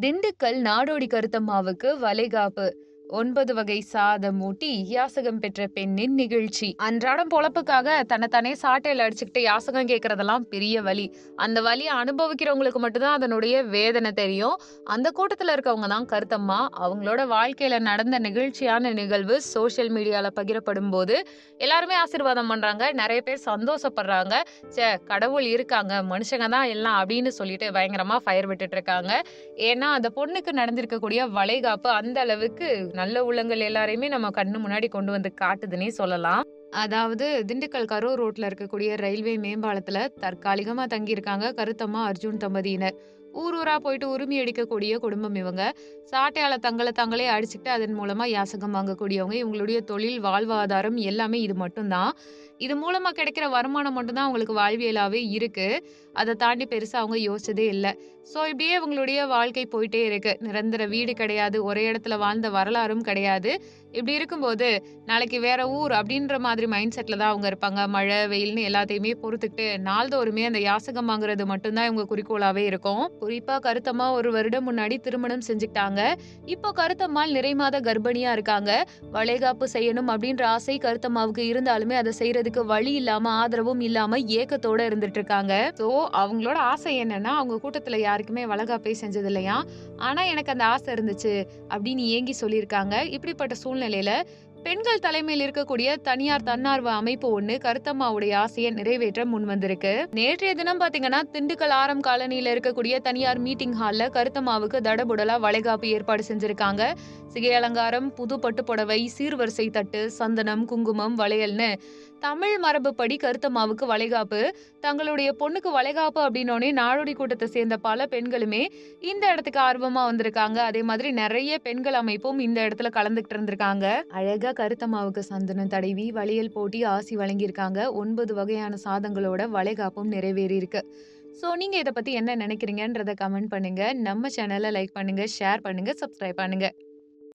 திண்டுக்கல் நாடோடி கருத்தம்மாவுக்கு வளைகாப்பு. ஒன்பது வகை சாதம் ஊட்டி யாசகம் பெற்ற பெண்ணின் நிகழ்ச்சி. அன்றாடம் பொழப்புக்காக தன்னைத்தானே சாட்டையில் அடிச்சுக்கிட்டு யாசகம் கேட்கறதெல்லாம் பெரிய வலி. அந்த வலியை அனுபவிக்கிறவங்களுக்கு மட்டும்தான் அதனுடைய வேதனை தெரியும். அந்த கூட்டத்தில் இருக்கவங்க தான் கருத்தம்மா. அவங்களோட வாழ்க்கையில நடந்த நிகழ்ச்சியான நிகழ்வு சோஷியல் மீடியால பகிரப்படும் போது எல்லாருமே ஆசீர்வாதம் பண்றாங்க. நிறைய பேர் சந்தோஷப்படுறாங்க. சே கடவுள் இருக்காங்க. மனுஷங்க தான் எல்லாம் அப்படின்னு சொல்லிட்டு பயங்கரமா ஃபயர் விட்டுட்டு இருக்காங்க. ஏன்னா அந்த பொண்ணுக்கு நடந்திருக்கக்கூடிய வளைகாப்பு அந்த அளவுக்கு நல்ல உள்ளங்கள் எல்லாரையுமே நம்ம கண்ணு முன்னாடி கொண்டு வந்து காட்டுதுன்னே சொல்லலாம். அதாவது திண்டுக்கல் கரூர் ரோட்ல இருக்கக்கூடிய ரயில்வே மேம்பாலத்துல தற்காலிகமா தங்கியிருக்காங்க கருத்தம்மா அர்ஜுன் தம்பதியினர். ஊர் ஊரா போயிட்டு உரிமை அடிக்கக்கூடிய குடும்பம் இவங்க. சாட்டையால தங்களை தங்களே அடிச்சுக்கிட்டு அதன் மூலமா யாசகம் வாங்கக்கூடியவங்க. இவங்களுடைய தொழில் வாழ்வாதாரம் எல்லாமே இது மட்டும்தான். இது மூலமா கிடைக்கிற வருமானம் மட்டும்தான் அவங்களுக்கு வாழ்வியலாவே இருக்கு. அதை தாண்டி பெருசா அவங்க யோசிச்சதே இல்லை. ஸோ இப்படியே அவங்களுடைய வாழ்க்கை போயிட்டே இருக்கு. நிரந்தர வீடு கிடையாது. ஒரே இடத்துல வாழ்ந்த வரலாறும் கிடையாது. இப்படி இருக்கும்போது நாளைக்கு வேற ஊர் அப்படின்ற மாதிரி மைண்ட் செட்ல தான் அவங்க இருப்பாங்க. மழை வெயில்னு எல்லாத்தையுமே பொறுத்துக்கிட்டு நாள்தோறுமே அந்த யாசகம் வாங்குறது மட்டும்தான் இவங்க குறிக்கோளாவே இருக்கும். குறிப்பா கருத்தம்மா ஒரு வருடம் முன்னாடி திருமணம் செஞ்சுக்கிட்டாங்க. இப்போ கருத்தம்மாள் நிறை மாத கர்ப்பிணியா இருக்காங்க. வளைகாப்பு செய்யணும் அப்படின்ற ஆசை கருத்தம்மாவுக்கு இருந்தாலுமே அதை செய்யறதுக்கு வழி இல்லாம ஆதரவும் இல்லாம ஏக்கத்தோட இருந்துட்டு இருக்காங்க. ஸோ அவங்களோட ஆசை என்னன்னா அவங்க கூட்டத்துல யாருக்குமே வளகாப்பே செஞ்சது இல்லையா ஆனா எனக்கு அந்த ஆசை இருந்துச்சு அப்படின்னு ஏங்கி சொல்லியிருக்காங்க. இப்படிப்பட்ட சூழ்நிலை சூழ்நிலையில பெண்கள் தலைமையில் இருக்கக்கூடிய தனியார் தன்னார்வ அமைப்பு ஒண்ணு கருத்தம்மாவுடைய ஆசையை நிறைவேற்ற முன் வந்திருக்கு நேற்றைய தினம் பாத்தீங்கன்னா திண்டுக்கல் ஆரம் காலனியில இருக்கக்கூடிய தனியார் மீட்டிங் ஹால்ல கருத்தம்மாவுக்கு தடபுடலா வளைகாப்பு ஏற்பாடு செஞ்சிருக்காங்க. சிகை அலங்காரம் புது பட்டு புடவை சீர்வரிசை தட்டு சந்தனம் குங்குமம் வளையல்னு தமிழ் மரபுப்படி கருத்தம்மாவுக்கு வளைகாப்பு. தங்களுடைய பொண்ணுக்கு வளைகாப்பு அப்படின்னோடனே நாடோடி கூட்டத்தை சேர்ந்த பல பெண்களுமே இந்த இடத்துக்கு ஆர்வமா வந்திருக்காங்க. அதே மாதிரி நிறைய பெண்கள் அமைப்பும் இந்த இடத்துல கலந்துகிட்டு இருந்திருக்காங்க. அழகா கருத்தம்மாவுக்கு சந்தனம் தடவி வளையல் போட்டி ஆசி வழங்கியிருக்காங்க. ஒன்பது வகையான சாதங்களோட வளைகாப்பும் நிறைவேறி இருக்கு ஸோ நீங்கள் இதை பற்றி என்ன நினைக்கிறீங்கன்றத கமெண்ட் பண்ணுங்கள் நம்ம சேனலை லைக் பண்ணுங்கள் ஷேர் பண்ணுங்கள் சப்ஸ்கிரைப் பண்ணுங்கள்